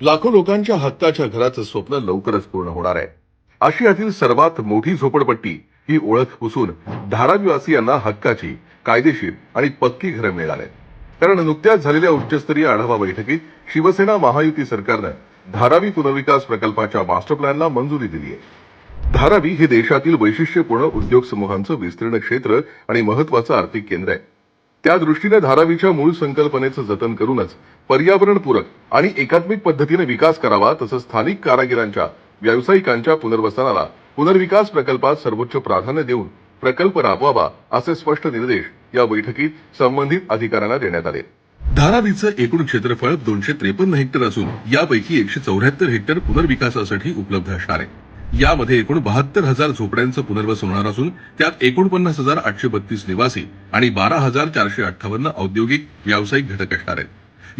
लाखो लोकांच्या हक्काच्या घराचं स्वप्न लवकरच पूर्ण होणार आहे. आशियातील सर्वात मोठी झोपडपट्टी ही ओळख पुसून धारावीवासियांना हक्काची कायदेशीर आणि पक्की घरं मिळाले. कारण नुकत्याच झालेल्या उच्चस्तरीय आढावा बैठकीत शिवसेना महायुती सरकारनं धारावी पुनर्विकास प्रकल्पाच्या मास्टर प्लॅनला मंजुरी दिली आहे धारावी हे देशातील वैशिष्ट्यपूर्ण उद्योग समूहांचं विस्तीर्ण क्षेत्र आणि महत्वाचं आर्थिक केंद्र आहे. त्या दृष्टीने धारावीच्या मूळ संकल्पनेचं जतन करूनच पर्यावरणपूरक आणि एकात्मिक पद्धतीने विकास करावा तसंच स्थानिक कारागिरांच्या व्यावसायिकांच्या पुनर्वसनाला पुनर्विकास प्रकल्पात सर्वोच्च प्राधान्य देऊन प्रकल्प राबवावा असे स्पष्ट निर्देश या बैठकीत संबंधित अधिकाऱ्यांना देण्यात आले. धारावीचं एकूण क्षेत्रफळ दोनशे त्रेपन्न हेक्टर असून यापैकी एकशे चौऱ्याहत्तर हेक्टर पुनर्विकासासाठी उपलब्ध असणार आहे. यामध्ये एकूण बहात्तर हजार झोपड्यांचं पुनर्वसन होणार असून त्यात एकोणपन्नास हजार आठशे बत्तीस निवासी आणि बारा हजार चारशे अठ्ठावन्न औद्योगिक व्यावसायिक घटक असणार आहेत.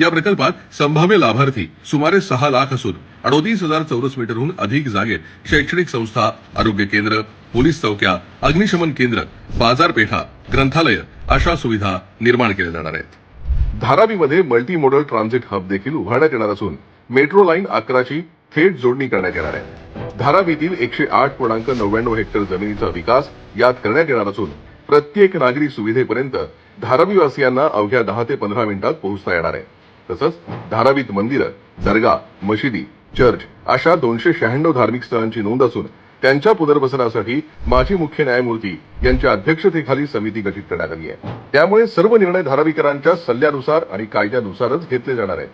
या प्रकल्पात संभाव्य लाभार्थी सुमारे सहा लाख असून अडोतीस हजार चौरस मीटरहून अधिक जागेत शैक्षणिक संस्था आरोग्य केंद्र पोलीस चौक्या अग्निशमन केंद्र बाजारपेठा ग्रंथालय अशा सुविधा निर्माण केल्या जाणार आहेत. धारावीमध्ये मल्टी मॉडल ट्रान्झिट हब देखील उभारण्यात येणार असून मेट्रो लाईन अकराची थेट जोडणी करण्यात येणार आहे. धारावीतील एकशे आठ पूर्णांक नव्याण्णव हेक्टर जमिनीचा विकास यात करण्यात येणार असून प्रत्येक नागरी सुविधेपर्यंत धारावीवासियांना अवघ्या दहा ते पंधरा मिनिटात पोहोचता येणार आहे. तसंच धारावीत मंदिरं दर्गा मशिदी चर्च अशा दोनशे शहाण्णव धार्मिक स्थळांची नोंद असून त्यांच्या पुनर्वसनासाठी माजी मुख्य न्यायमूर्ती यांच्या अध्यक्षतेखाली समिती गठीत करण्यात आली आहे. त्यामुळे सर्व निर्णय धारावीकरांच्या सल्ल्यानुसार आणि कायद्यानुसारच घेतले जाणार आहेत.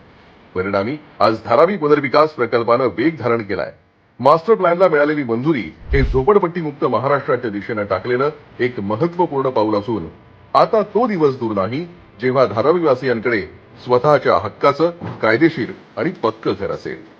परिणामी आज धारावी पुनर्विकास प्रकल्पानं वेग धारण केलाय. मास्टर प्लॅनला मिळालेली मंजुरी हे झोपडपट्टीमुक्त महाराष्ट्राच्या दिशेनं टाकलेलं एक महत्त्वपूर्ण पाऊल असून आता तो दिवस दूर नाही जेव्हा धारावीवासियांकडे स्वतःच्या हक्काचं कायदेशीर आणि पक्क घर असेल.